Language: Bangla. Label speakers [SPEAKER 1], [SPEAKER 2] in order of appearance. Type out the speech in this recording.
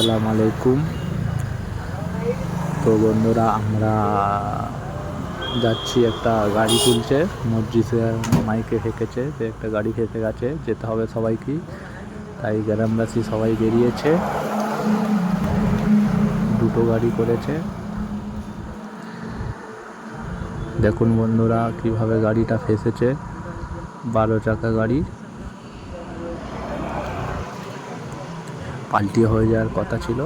[SPEAKER 1] আসসালামু আলাইকুম। তো বন্ধুরা, আমরা যাচ্ছি একটা গাড়ি তুলছে মসজিদে মাইকে হেঁকেছে, যে একটা গাড়ি খেতে গেছে, যেতে হবে সবাইকে। তাই গ্রামবাসী সবাই বেরিয়েছে। দুটো গাড়ি করেছে। দেখুন বন্ধুরা, কীভাবে গাড়িটা ফেসেছে। বারো চাকা গাড়ি। পাল্টি হয়ে যাওয়ার কথা ছিল।